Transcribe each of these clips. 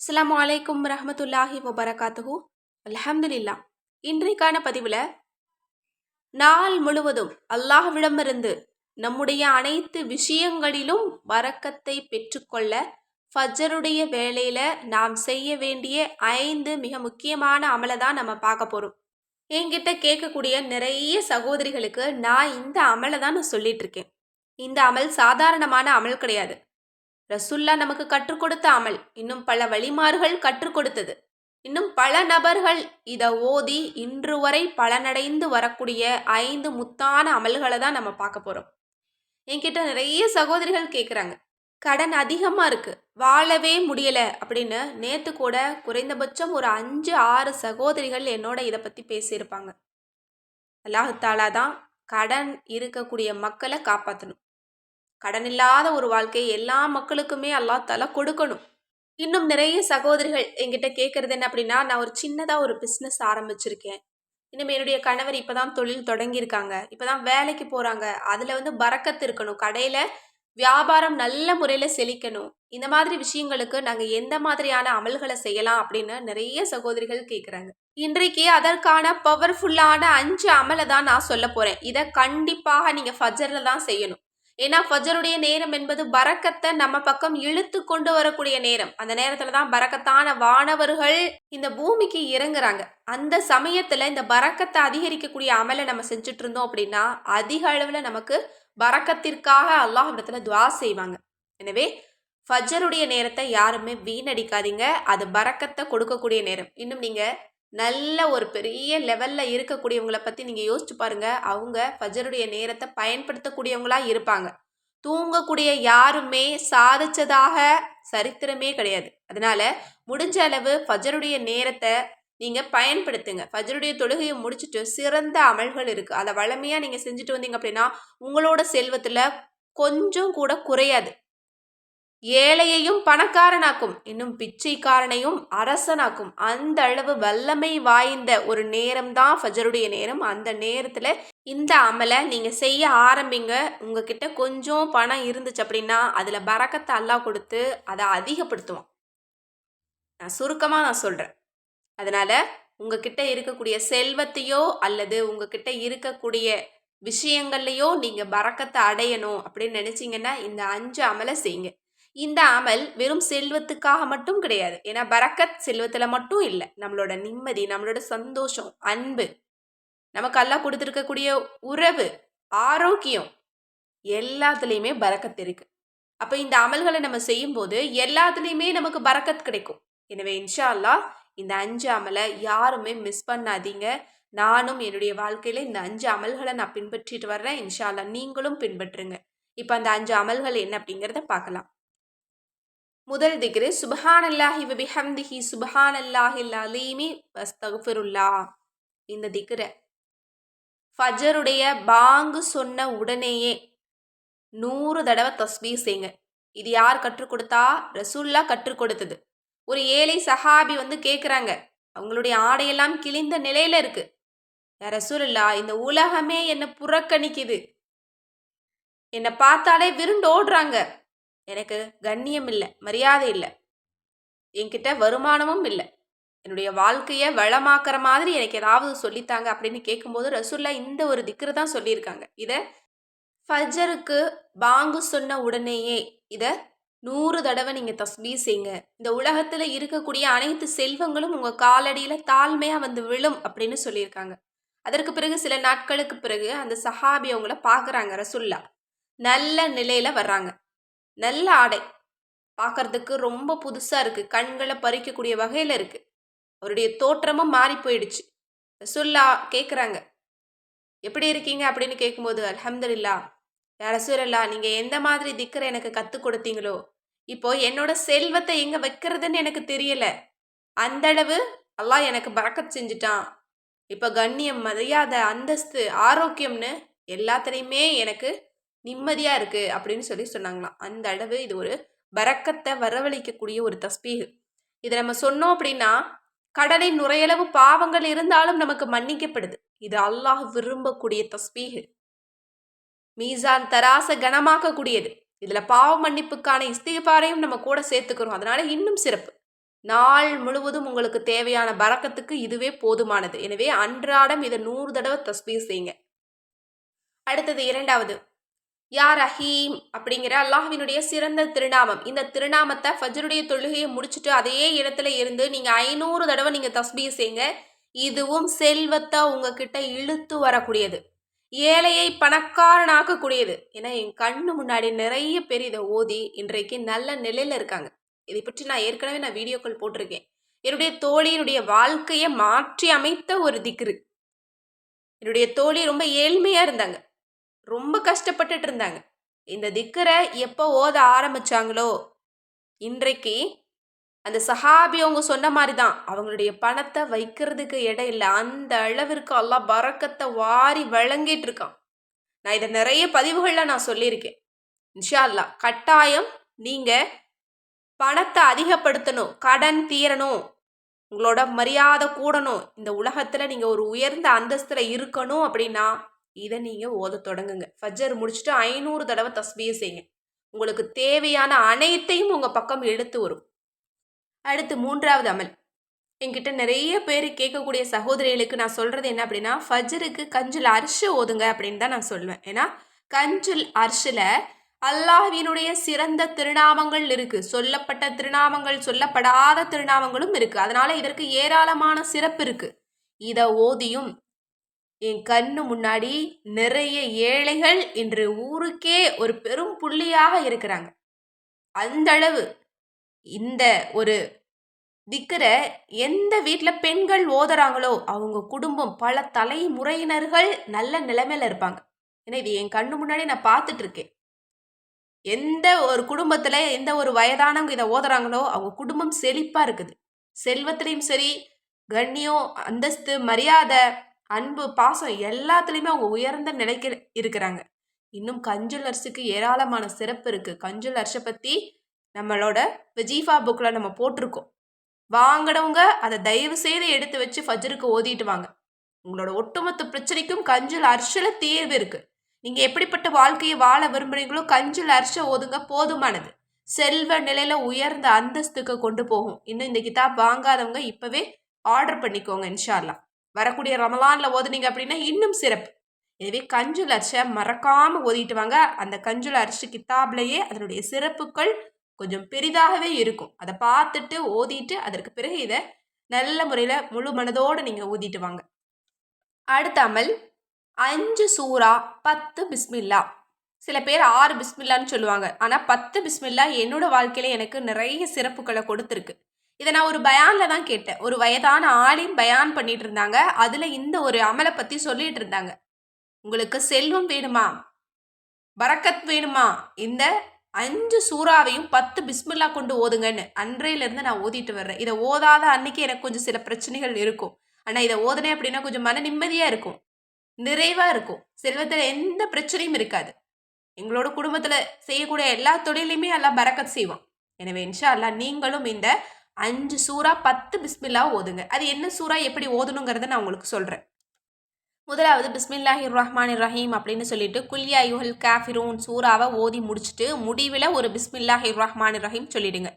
அஸ்லாம் வலைக்கும் ரஹமத்துல்லாஹி வபரகாத்துஹூ. அலஹம்துல்லா இன்றைக்கான பதிவில் நாள் முழுவதும் அல்லாஹ்விடமிருந்து நம்முடைய அனைத்து விஷயங்களிலும் வரக்கத்தை பெற்றுக்கொள்ள ஃபஜருடைய வேலையில் நாம் செய்ய வேண்டிய ஐந்து மிக முக்கியமான அமலை தான் நம்ம பார்க்க போகிறோம் என்கிட்ட கேட்கக்கூடிய நிறைய சகோதரிகளுக்கு நான் இந்த அமலை தான் நான் சொல்லிட்டு இருக்கேன். இந்த அமல் சாதாரணமான அமல் கிடையாது. ரசுல்லா நமக்கு கற்றுக் கொடுத்த அமல் இன்னும் பல வழிமார்கள் கற்றுக் கொடுத்தது. இன்னும் பல நபர்கள் இதை ஓதி இன்று வரை பலனடைந்து வரக்கூடிய ஐந்து முத்தான அமல்களை தான் நம்ம பார்க்க போகிறோம் என்கிட்ட நிறைய சகோதரிகள் கேட்குறாங்க கடன் அதிகமாக இருக்குது வாழவே முடியலை. அப்படின்னு நேற்று கூட குறைந்தபட்சம் ஒரு அஞ்சு ஆறு சகோதரிகள் என்னோட இதை பற்றி பேசியிருப்பாங்க. அல்லாஹாலா தான் கடன் இருக்கக்கூடிய மக்களை காப்பாற்றணும் கடன் இல்லாத ஒரு வாழ்க்கை எல்லா மக்களுக்குமே அல்லாஹ் தலா கொடுக்கணும். இன்னும் நிறைய சகோதரிகள் என்கிட்ட கேட்குறது என்ன அப்படின்னா நான் ஒரு சின்னதாக ஒரு பிஸ்னஸ் ஆரம்பிச்சிருக்கேன். இன்னும் என்னுடைய கணவர் இப்போ தான் தொழில் தொடங்கியிருக்காங்க. இப்போ தான் வேலைக்கு போகிறாங்க அதில் வந்து பறக்கத்து இருக்கணும். கடையில் வியாபாரம் நல்ல முறையில் செழிக்கணும். இந்த மாதிரி விஷயங்களுக்கு நாங்கள் எந்த மாதிரியான அமல்களை செய்யலாம் அப்படின்னு நிறைய சகோதரிகள் கேட்குறாங்க இன்றைக்கு அதற்கான பவர்ஃபுல்லான அஞ்சு அமலை தான் நான் சொல்ல போகிறேன் இதை கண்டிப்பாக நீங்கள் ஃபஜரில் தான் செய்யணும். ஏன்னா ஃபஜருடைய நேரம் என்பது பறக்கத்தை நம்ம பக்கம் இழுத்து கொண்டு வரக்கூடிய நேரம். அந்த நேரத்துல தான் பறக்கத்தான வானவர்கள் இந்த பூமிக்கு இறங்குறாங்க. அந்த சமயத்துல இந்த பறக்கத்தை அதிகரிக்கக்கூடிய அமலை நம்ம செஞ்சுட்டு இருந்தோம் அப்படின்னா அதிக அளவுல நமக்கு பறக்கத்திற்காக அல்லாஹ் துவா செய்வாங்க. எனவே ஃபஜருடைய நேரத்தை யாருமே வீணடிக்காதீங்க. அது பறக்கத்தை கொடுக்கக்கூடிய நேரம். இன்னும் நீங்கள் நல்ல ஒரு பெரிய லெவலில் இருக்கக்கூடியவங்களை பற்றி நீங்கள் யோசிச்சு பாருங்கள் அவங்க ஃபஜருடைய நேரத்தை பயன்படுத்தக்கூடியவங்களாக இருப்பாங்க. தூங்கக்கூடிய யாருமே சாதிச்சதாக சரித்திரமே கிடையாது. அதனால முடிஞ்ச அளவு ஃபஜருடைய நேரத்தை நீங்கள் பயன்படுத்துங்க. ஃபஜருடைய தொழுகையை முடிச்சுட்டு சிறந்த அமல்கள் இருக்குது அதை வளமையாக நீங்கள் செஞ்சுட்டு வந்தீங்க அப்படின்னா உங்களோட செல்வத்தில் கொஞ்சம் கூட குறையாது. ஏழையையும் பணக்காரனாக்கும் இன்னும் பிச்சைக்காரனையும் அரசனாக்கும். அந்த அளவு வல்லமை வாய்ந்த ஒரு நேரம் தான் ஃபஜருடைய நேரம். அந்த நேரத்தில் இந்த அமலை நீங்கள் செய்ய ஆரம்பிங்க. உங்ககிட்ட கொஞ்சம் பணம் இருந்துச்சு அப்படின்னா அதில் பறக்கத்தை அல்லா கொடுத்து அதை அதிகப்படுத்துவான். நான் சுருக்கமாக நான் சொல்கிறேன் அதனால் உங்ககிட்ட இருக்கக்கூடிய செல்வத்தையோ அல்லது உங்ககிட்ட இருக்கக்கூடிய விஷயங்கள்லையோ நீங்கள் பறக்கத்தை அடையணும் அப்படின்னு நினச்சிங்கன்னா இந்த அஞ்சு அமலை செய்யுங்க. இந்த அமல் வெறும் செல்வத்துக்காக மட்டும் கிடையாது. ஏன்னா பரக்கத் செல்வத்தில் மட்டும் இல்லை. நம்மளோட நிம்மதி நம்மளோட சந்தோஷம் அன்பு நமக்கு எல்லாம் கொடுத்துருக்கக்கூடிய உறவு ஆரோக்கியம் எல்லாத்துலேயுமே பரக்கத் இருக்கு. அப்போ இந்த அமல்களை நம்ம செய்யும்போது எல்லாத்துலேயுமே நமக்கு பரக்கத் கிடைக்கும். எனவே இன்ஷா அல்லா இந்த அஞ்சு அமலை யாருமே மிஸ் பண்ணாதீங்க. நானும் என்னுடைய வாழ்க்கையில் இந்த அஞ்சு அமல்களை நான் பின்பற்றிட்டு வர்றேன். இன்ஷா அல்லா நீங்களும் பின்பற்றுங்க. இப்போ அந்த அஞ்சு அமல்கள் என்ன அப்படிங்கிறத பார்க்கலாம். முதல் திக்ரு சுபஹான் அல்லாஹி வபிஹம்திஹி சுபஹான் அல்லாஹில் அலீமி வஸ்தகுஃபிருல்லா இந்த திக்ர. ஃபஜருடைய பாங்கு சொன்ன உடனேயே நூறு தடவை தஸ்பீ செய்ங்க இது யார் கற்றுக் கொடுத்தா? ரசூல்லா கற்றுக் கொடுத்தது. ஒரு ஏழை சஹாபி வந்து கேட்குறாங்க அவங்களுடைய ஆடையெல்லாம் கிழிந்த நிலையில இருக்கு. ரசூல்லா இந்த உலகமே என்னை புறக்கணிக்குது. என்னை பார்த்தாலே விருண்டு ஓடுறாங்க. எனக்கு கண்ணியம் இல்லை மரியாதை இல்லை. என்கிட்ட வருமானமும் இல்லை. என்னுடைய வாழ்க்கையை வளமாக்குற மாதிரி எனக்கு ஏதாவது சொல்லித்தாங்க அப்படின்னு கேட்கும்போது ரசுல்லா இந்த ஒரு திக்ரு தான் சொல்லியிருக்காங்க. இதை ஃபஜருக்கு பாங்கு சொன்ன உடனேயே இதை நூறு தடவை நீங்கள் தஸ்பீ செய்யுங்க இந்த உலகத்தில் இருக்கக்கூடிய அனைத்து செல்வங்களும் உங்கள் காலடியில் தாழ்மையாக வந்து விழும் அப்படின்னு சொல்லியிருக்காங்க. அதற்கு பிறகு சில நாட்களுக்கு பிறகு அந்த சஹாபி அவங்கள பார்க்குறாங்க ரசுல்லா. நல்ல நிலையில் வர்றாங்க. நல்ல ஆடை. பார்க்கறதுக்கு ரொம்ப புதுசாக இருக்குது கண்களை பறிக்கக்கூடிய வகையில் இருக்குது அவருடைய தோற்றமும் மாறி போயிடுச்சு. ரசுல்லா கேட்குறாங்க எப்படி இருக்கீங்க? அப்படின்னு கேட்கும்போது அலமதுல்லா யார் ரசூலல்லா நீங்கள் எந்த மாதிரி திக்கரை எனக்கு கற்றுக் கொடுத்தீங்களோ இப்போ என்னோட செல்வத்தை எங்கே வைக்கிறதுன்னு எனக்கு தெரியல. அந்தளவு அல்லாஹ் எனக்கு பறக்கத் செஞ்சுட்டான். இப்போ கண்ணியம் மரியாதை அந்தஸ்து ஆரோக்கியம்னு எல்லாத்துலேயுமே எனக்கு நிம்மதியாக இருக்குது அப்படின்னு சொல்லி சொன்னாங்களாம். அந்த அளவு இது ஒரு பறக்கத்தை வரவழைக்கக்கூடிய ஒரு தஸ்பீகு. இதை நம்ம சொன்னோம் அப்படின்னா கடலின் நுரையளவு பாவங்கள் இருந்தாலும் நமக்கு மன்னிக்கப்படுது. இது அல்லாஹ் விரும்பக்கூடிய தஸ்பீகு. மீசான் தராச கனமாக்கக்கூடியது. இதில் பாவ மன்னிப்புக்கான இஸ்திகாரையும் நம்ம கூட சேர்த்துக்கிறோம். அதனால இன்னும் சிறப்பு. நாள் முழுவதும் உங்களுக்கு தேவையான பறக்கத்துக்கு இதுவே போதுமானது. எனவே அன்றாடம் இதை நூறு தடவை தஸ்பீர் செய்யுங்க. அடுத்தது இரண்டாவது. யா ரஹீம் அப்படிங்கிற அல்லாஹ்வினுடைய சிறந்த திருநாமம். இந்த திருநாமத்தை ஃபஜருடைய தொழுகையை முடிச்சுட்டு அதே இடத்துல இருந்து நீங்கள் ஐநூறு தடவை நீங்கள் தஸ்பீர் செய்யுங்க இதுவும் செல்வத்தை உங்ககிட்ட இழுத்து வரக்கூடியது. ஏழையை பணக்காரனாக்கக்கூடியது. ஏன்னா என் கண்ணு முன்னாடி நிறைய பேர் இதை ஓதி இன்றைக்கு நல்ல நிலையில் இருக்காங்க. இதை பற்றி நான் ஏற்கனவே நான் வீடியோக்கள் போட்டிருக்கேன். என்னுடைய தோழியினுடைய வாழ்க்கையை மாற்றி அமைத்த ஒரு திக்ரு. என்னுடைய தோழி ரொம்ப ஏழ்மையாக இருந்தாங்க. ரொம்ப கஷ்டப்பட்டுட்டு இருந்தாங்க இந்த திக்கரை எப்போ ஓத ஆரம்பிச்சாங்களோ இன்றைக்கு அந்த சஹாபி அவங்க சொன்ன மாதிரி தான் அவங்களுடைய பணத்தை வைக்கிறதுக்கு இடம் இல்லை. அந்த அளவிற்கு எல்லாம் பறக்கத்தை வாரி வழங்கிட்டு இருக்கான் நான் இதை நிறைய பதிவுகளில் நான் சொல்லியிருக்கேன். இன்ஷா அல்லா கட்டாயம் நீங்கள் பணத்தை அதிகப்படுத்தணும் கடன் தீரணும் உங்களோட மரியாதை கூடணும். இந்த உலகத்தில் நீங்கள் ஒரு உயர்ந்த அந்தஸ்தில் இருக்கணும் அப்படின்னா இதை நீங்கள் ஓத தொடங்குங்க. ஃபஜர் முடிச்சுட்டு ஐநூறு தடவை தஸ்பியை செய்யுங்க. உங்களுக்கு தேவையான அனைத்தையும் உங்கள் பக்கம் எடுத்து வரும். அடுத்து மூன்றாவது அமல். என்கிட்ட நிறைய பேர் கேட்கக்கூடிய சகோதரிகளுக்கு நான் சொல்கிறது என்ன அப்படின்னா ஃபஜருக்கு கஞ்சில் அரிசி ஓதுங்க அப்படின்னு தான் நான் சொல்லுவேன். ஏன்னா கஞ்சில் அரிசில் அல்லாஹ்வினுடைய சிறந்த திருநாமங்கள் இருக்குது சொல்லப்பட்ட திருநாமங்கள் சொல்லப்படாத திருநாமங்களும் இருக்குது அதனால் இதற்கு ஏராளமான சிறப்பு இருக்குது இதை ஓதியும் என் கண்ணு முன்னாடி நிறைய ஏழைகள் இன்று ஊருக்கே ஒரு பெரும் புள்ளியாக இருக்கிறாங்க. அந்த அளவு இந்த ஒரு திக்கரை எந்த வீட்டில் பெண்கள் ஓதுறாங்களோ அவங்க குடும்பம் பல தலைமுறையினர்கள் நல்ல நிலைமையில இருப்பாங்க. ஏன்னா இது என் கண்ணு முன்னாடி நான் பார்த்துட்டு இருக்கேன். எந்த ஒரு குடும்பத்தில் எந்த ஒரு வயதானவங்க இதை ஓதுறாங்களோ அவங்க குடும்பம் செழிப்பாக இருக்குது. செல்வத்திலையும் சரி கண்ணியம் அந்தஸ்து மரியாதை அன்பு பாசம் எல்லாத்துலேயுமே அவங்க உயர்ந்த நிலைக்கு இருக்கிறாங்க. இன்னும் கஞ்சல் அரிசிக்கு ஏராளமான சிறப்பு இருக்குது கஞ்சல் அரிசை பற்றி நம்மளோட விஜீஃபா புக்கில் நம்ம போட்டிருக்கோம். வாங்கினவங்க அதை தயவு செய்து எடுத்து வச்சு ஃபஜருக்கு ஓதிட்டு வாங்க. உங்களோட ஒட்டுமொத்த பிரச்சனைக்கும் கஞ்சல் அரிசில் தீர்வு இருக்குது நீங்கள் எப்படிப்பட்ட வாழ்க்கையை வாழ விரும்புகிறீங்களோ கஞ்சல் அரிசை ஓதுங்க போதுமானது. செல்வ நிலையில் உயர்ந்த அந்தஸ்துக்கு கொண்டு போகும். இன்னும் இந்த கிதாப் வாங்காதவங்க இப்போவே ஆர்டர் பண்ணிக்கோங்க இன்ஷால்லாம் வரக்கூடிய ரமலானில் ஓதுனீங்க அப்படின்னா இன்னும் சிறப்பு. எனவே கஞ்சுல் அரிசை மறக்காமல் ஓதிட்டு வாங்க. அந்த கஞ்சுல் அரிசி கித்தாப்லேயே அதனுடைய சிறப்புகள் கொஞ்சம் பெரிதாகவே இருக்கும். அதை பார்த்துட்டு ஓதிட்டு அதற்கு பிறகு இதை நல்ல முறையில் முழு மனதோடு நீங்கள் ஊதிட்டு வாங்க. அடுத்த அமல். அஞ்சு சூறா பத்து பிஸ்மில்லா. சில பேர் ஆறு பிஸ்மில்லான்னு சொல்லுவாங்க. ஆனால் பத்து பிஸ்மில்லா என்னோட வாழ்க்கையில் எனக்கு நிறைய சிறப்புகளை கொடுத்துருக்கு. இதை நான் ஒரு பயானில் தான் கேட்டேன். ஒரு வயதான ஆளையும் பயான் பண்ணிட்டு இருந்தாங்க. அதில் இந்த ஒரு அமலை பற்றி சொல்லிட்டு இருந்தாங்க. உங்களுக்கு செல்வம் வேணுமா? பரக்கத் வேணுமா? இந்த அஞ்சு சூறாவையும் பத்து பிஸ்மில்லா கொண்டு ஓதுங்கன்னு. அன்றையிலேருந்து நான் ஓதிட்டு வர்றேன். இதை ஓதாத அன்னைக்கு எனக்கு கொஞ்சம் சில பிரச்சனைகள் இருக்கும். ஆனால் இதை ஓதுனேன் அப்படின்னா கொஞ்சம் மன நிம்மதியாக இருக்கும். நிறைவாக இருக்கும். செல்வத்தில் எந்த பிரச்சனையும் இருக்காது. எங்களோட குடும்பத்தில் செய்யக்கூடிய எல்லா தொழிலையுமே எல்லாம் பறக்கத் செய்வோம் எனவே இன்ஷா அல்லா நீங்களும் இந்த அஞ்சு சூறா பத்து பிஸ்மில்லா ஓதுங்க. அது என்ன சூறா எப்படி ஓதணுங்கிறத நான் உங்களுக்கு சொல்கிறேன் முதலாவது பிஸ்மில்லாஹி ரஹ்மான் ரஹீம் அப்படின்னு சொல்லிட்டு குல்யா யுஹல் காஃபிரூன் சூறாவை ஓதி முடிச்சுட்டு முடிவில் ஒரு பிஸ்மில்லாஹி ரஹ்மான் ரஹீம் சொல்லிடுங்க.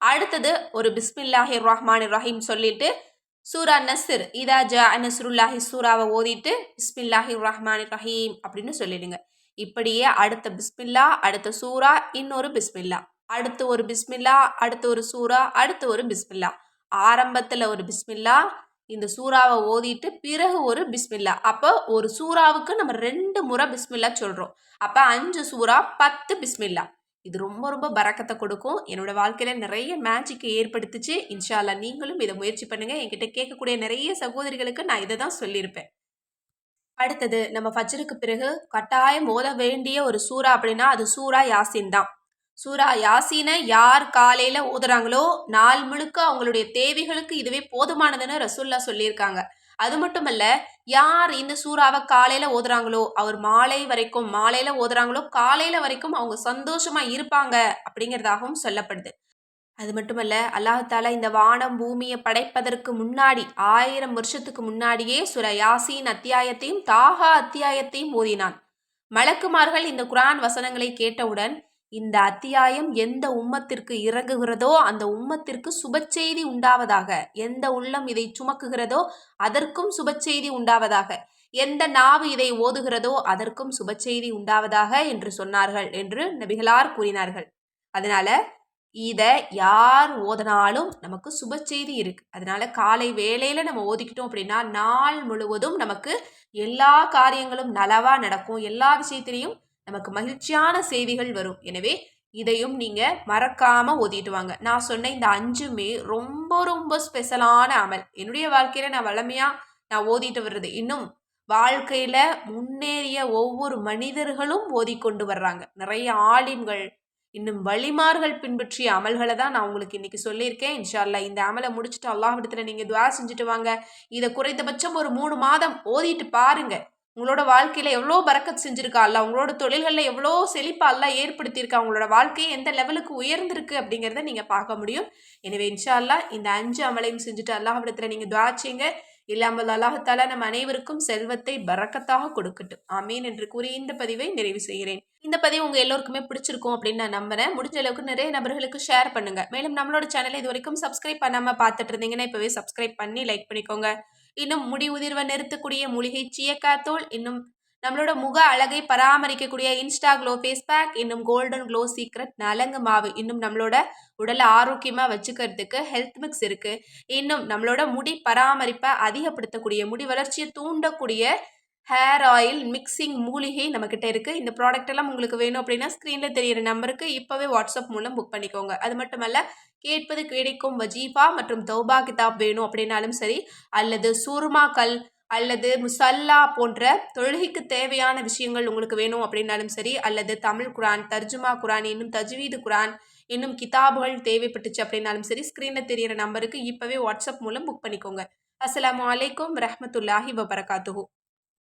அடுத்தது ஒரு பிஸ்மில்லாஹி ரஹ்மான் ரஹீம் சொல்லிட்டு சூரா நசிர் இதா ஜா நஸ்ருல்லாஹி சூறாவை ஓதிட்டு பிஸ்மில்லாஹி ரஹ்மான் ரஹீம் அப்படின்னு சொல்லிடுங்க. இப்படியே அடுத்த பிஸ்மில்லா அடுத்த சூரா இன்னொரு பிஸ்மில்லா. அடுத்து ஒரு பிஸ்மில்லா அடுத்து ஒரு சூறா அடுத்து ஒரு பிஸ்மில்லா. ஆரம்பத்தில் ஒரு பிஸ்மில்லா இந்த சூறாவை ஓதிட்டு பிறகு ஒரு பிஸ்மில்லா. அப்போ ஒரு சூறாவுக்கு நம்ம ரெண்டு முறை பிஸ்மில்லா சொல்கிறோம் அப்போ அஞ்சு சூறா பத்து பிஸ்மில்லா. இது ரொம்ப ரொம்ப பறக்கத்தை கொடுக்கும். என்னோட வாழ்க்கையில் நிறைய மேஜிக்கை ஏற்படுத்துச்சு. இன்ஷால்லா நீங்களும் இதை முயற்சி பண்ணுங்கள் என்கிட்ட கேட்கக்கூடிய நிறைய சகோதரிகளுக்கு நான் இதை தான் சொல்லியிருப்பேன். அடுத்தது நம்ம ஃபஜ்ருக்கு பிறகு கட்டாயம் ஓத வேண்டிய ஒரு சூறா அப்படின்னா அது சூறா யாசின் தான். சூரா யாசீனை யார் காலையில் ஊதுறாங்களோ நாள் முழுக்க அவங்களுடைய தேவைகளுக்கு இதுவே போதுமானதுன்னு ரசுல்லா சொல்லியிருக்காங்க. அது மட்டுமல்ல யார் இந்த சூறாவை காலையில் ஓதுறாங்களோ அவர் மாலை வரைக்கும் மாலையில் ஓதுறாங்களோ காலையில் வரைக்கும் அவங்க சந்தோஷமாக இருப்பாங்க அப்படிங்கிறதாகவும் சொல்லப்படுது. அது மட்டுமல்ல அல்லாஹால இந்த வானம் பூமியை படைப்பதற்கு முன்னாடி ஆயிரம் வருஷத்துக்கு முன்னாடியே சுர யாசின் அத்தியாயத்தையும் தாகா அத்தியாயத்தையும் ஓதினான் மலக்குமார்கள் இந்த குரான் வசனங்களை கேட்டவுடன் இந்த அத்தியாயம் எந்த உம்மத்திற்கு இறங்குகிறதோ அந்த உம்மத்திற்கு சுபச்செய்தி உண்டாவதாக. எந்த உள்ளம் இதை சுமக்குகிறதோ அதற்கும் சுபச்செய்தி உண்டாவதாக. எந்த நாவு இதை ஓதுகிறதோ அதற்கும் சுபச்செய்தி உண்டாவதாக என்று சொன்னார்கள் என்று நபிகளார் கூறினார்கள். அதனால இதை யார் ஓதனாலும் நமக்கு சுப செய்தி இருக்கு. அதனால காலை வேளையில நம்ம ஓதிக்கிட்டோம் அப்படின்னா நாள் முழுவதும் நமக்கு எல்லா காரியங்களும் நலவா நடக்கும். எல்லா விஷயத்திலையும் நமக்கு மகிழ்ச்சியான செய்திகள் வரும். எனவே இதையும் நீங்க மறக்காம ஓதிட்டு வாங்க. நான் சொன்ன இந்த அஞ்சுமே ரொம்ப ரொம்ப ஸ்பெஷலான அமல். என்னுடைய வாழ்க்கையில நான் வளமையா நான் ஓதிட்டு வர்றது. இன்னும் வாழ்க்கையில முன்னேறிய ஒவ்வொரு மனிதர்களும் ஓதிக்கொண்டு வர்றாங்க. நிறைய ஆலிம்கள் இன்னும் வழிமார்கள் பின்பற்றிய அமல்களை தான் நான் உங்களுக்கு இன்னைக்கு சொல்லியிருக்கேன். இன்ஷால்லா இந்த அமலை முடிச்சுட்டு அல்லாஹிடத்துல நீங்கள் துவா செஞ்சுட்டு வாங்க. இதை குறைந்தபட்சம் ஒரு மூணு மாதம் ஓதிட்டு பாருங்க. உங்களோட வாழ்க்கையில் எவ்வளோ பறக்கத் செஞ்சுருக்கா அல்ல? உங்களோட தொழில்களில் எவ்வளோ செழிப்பால்லாம் ஏற்படுத்தியிருக்கா? உங்களோட வாழ்க்கையை எந்த லெவலுக்கு உயர்ந்திருக்கு அப்படிங்கிறத நீங்கள் பார்க்க முடியும். எனவே இன்ஷா அல்லா இந்த அஞ்சு அமலையும் செஞ்சுட்டு அல்லாஹிடத்தில் நீங்கள் துவாச்சிங்க இல்லாமல் அல்லாஹால நம் அனைவருக்கும் செல்வத்தை பறக்கத்தாக கொடுக்கட்டும். ஆமீன் என்று கூறி இந்த பதிவை நிறைவு செய்கிறேன். இந்த பதிவு உங்கள் எல்லோருக்குமே பிடிச்சிருக்கும் அப்படின்னு நான் நம்புறேன். முடிஞ்ச அளவுக்கு நிறைய நபர்களுக்கு ஷேர் பண்ணுங்க. மேலும் நம்மளோட சேனலை இது வரைக்கும் சப்ஸ்கிரைப் பண்ணாமல் பார்த்துட்டு இருந்தீங்கன்னா இப்போவே சப்ஸ்கிரைப் பண்ணி லைக் பண்ணிக்கோங்க. இன்னும் முடி உதிர்வை நிறுத்தக்கூடிய மூலிகை சீயக்காத்தூள் இன்னும் நம்மளோட முக அழகை பராமரிக்கக்கூடிய இன்ஸ்டா க்ளோ ஃபேஸ் பேக் இன்னும் கோல்டன் க்ளோ சீக்ரெட் நலங்கு மாவு இன்னும் நம்மளோட உடலை ஆரோக்கியமாக வச்சுக்கிறதுக்கு ஹெல்த் மிக்ஸ் இருக்குது இன்னும் நம்மளோட முடி பராமரிப்பை அதிகப்படுத்தக்கூடிய முடி வளர்ச்சியை தூண்டக்கூடிய ஹேர் ஆயில் மிக்சிங் மூலிகை நம்மக்கிட்ட இருக்குது இந்த ப்ராடக்ட் எல்லாம் உங்களுக்கு வேணும் அப்படின்னா ஸ்க்ரீனில் தெரியிற நம்பருக்கு இப்போவே வாட்ஸ்அப் மூலம் புக் பண்ணிக்கோங்க. அது மட்டுமல்ல கேட்பது கிடைக்கும் வஜீஃபா மற்றும் தௌபா கிதாப் வேணும் அப்படின்னாலும் சரி அல்லது சூர்மாக்கல் அல்லது முசல்லா போன்ற தொழுகைக்கு தேவையான விஷயங்கள் உங்களுக்கு வேணும் அப்படின்னாலும் சரி அல்லது தமிழ் குரான் தர்ஜுமா குரான் இன்னும் தஜ்வீது குரான் இன்னும் கிதாபுகள் தேவைப்பட்டுச்சு அப்படின்னாலும் சரி ஸ்க்ரீனில் தெரியிற நம்பருக்கு இப்போவே வாட்ஸ்அப் மூலம் புக் பண்ணிக்கோங்க. அஸ்லாம் வலைக்கம் ரஹமத்துல்லாஹி வபரகாத்துஹூ.